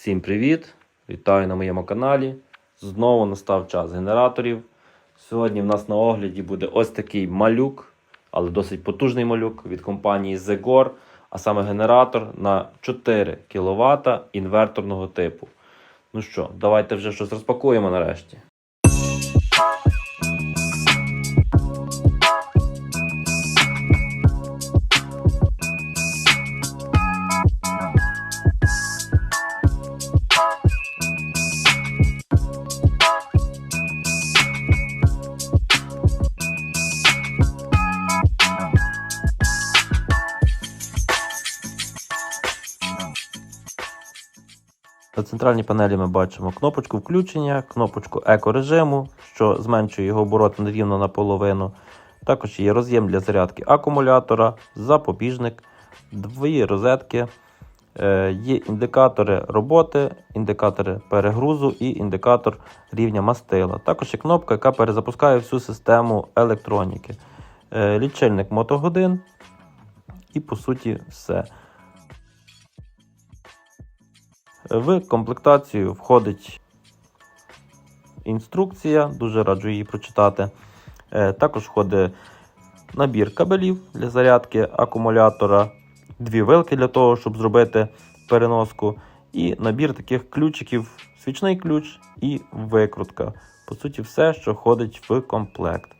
Всім привіт! Вітаю на моєму каналі. Знову настав час генераторів. Сьогодні в нас на огляді буде ось такий малюк, але досить потужний малюк від компанії Zegor, а саме генератор на 4 кВт інверторного типу. Ну що, давайте вже щось розпакуємо нарешті. На центральній панелі ми бачимо кнопочку включення, кнопочку екорежиму, що зменшує його обороти рівно наполовину. Також є роз'єм для зарядки акумулятора, запобіжник, дві розетки, е, є індикатори роботи, індикатори перегрузу і індикатор рівня мастила. Також є кнопка, яка перезапускає всю систему електроніки. Е, Лічильник мотогодин і по суті все. В комплектацію входить інструкція, дуже раджу її прочитати. Е, Також входить набір кабелів для зарядки акумулятора, дві вилки для того, щоб зробити переноску, і набір таких ключиків, свічний ключ і викрутка. По суті, все, що входить в комплект.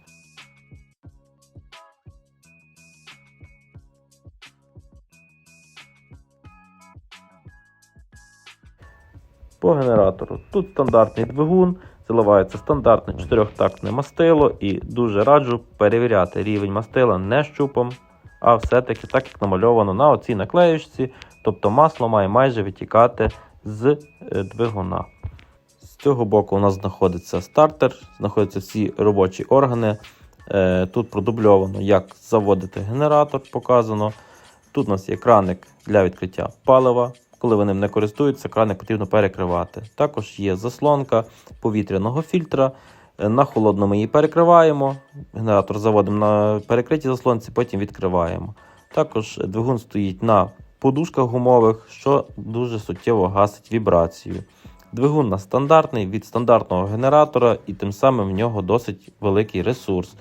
По генератору. Тут стандартний двигун, заливається стандартне чотирьохтактне мастило і дуже раджу перевіряти рівень мастила не щупом, а все-таки так, як намальовано на оцій наклеєчці, тобто масло має майже витікати з е, двигуна. З цього боку у нас знаходиться стартер, знаходяться всі робочі органи. Е, Тут продубльовано, як заводити генератор, показано. Тут у нас є краник для відкриття палива. Коли ви ним не користуються, краник потрібно перекривати. Також є заслонка повітряного фільтра. Е, На холодно ми її перекриваємо. Генератор заводимо на перекритій заслонці, потім відкриваємо. Також двигун стоїть на подушках гумових, що дуже суттєво гасить вібрацію. Двигун у нас стандартний від стандартного генератора, і тим самим в нього досить великий ресурс.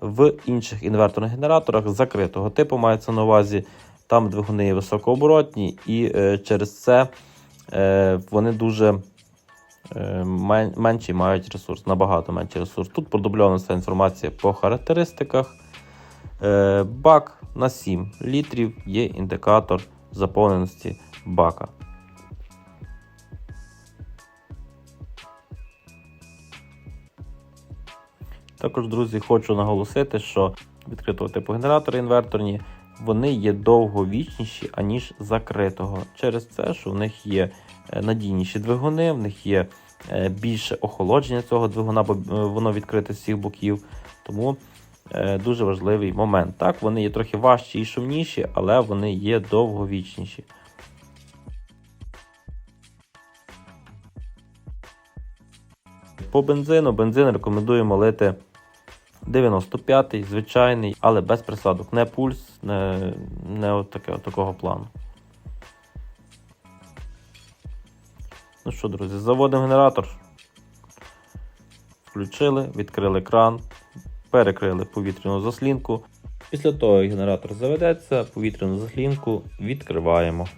В інших інверторних генераторах закритого типу мається на увазі. Там двигуни є високооборотні, і е, через це е, вони дуже е, мен, мають ресурс, набагато менший ресурс. Тут продубльована вся інформація по характеристиках. Е, бак на 7 літрів є індикатор заповненості бака. Також, друзі, хочу наголосити, що відкритого типу генератори інверторні вони є довговічніші, аніж закритого. Через це, що в них є е, надійніші двигуни, в них є е, більше охолодження цього двигуна, бо е, воно відкрите з всіх боків. Тому дуже важливий момент. Так, вони є трохи важчі і шумніші, але вони є довговічніші. По бензину, бензин рекомендуємо лити 95-й, звичайний, але без присадок. Не пульс, не, не от таке, от такого плану. Ну що, друзі, заводимо генератор. Включили, відкрили кран, перекрили повітряну заслінку. Після того, як генератор заведеться, повітряну заслінку відкриваємо.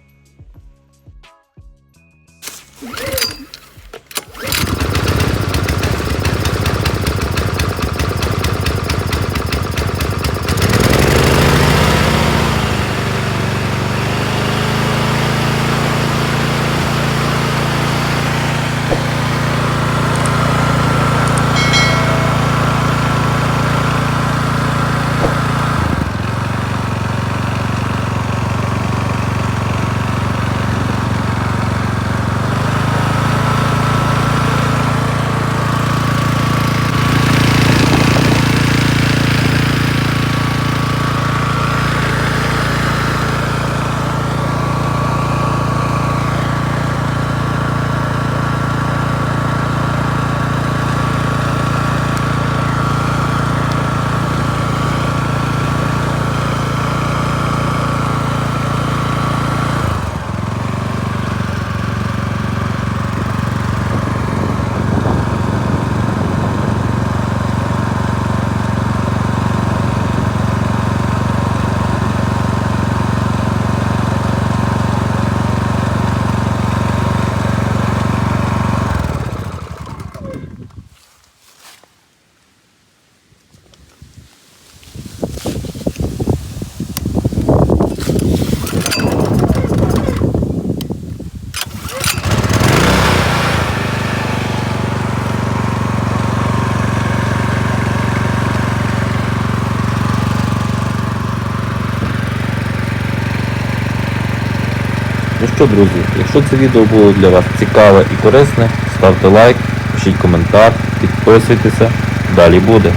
Ну що, друзі, якщо це відео було для вас цікаве і корисне, ставте лайк, пишіть коментар, підписуйтеся. Далі буде.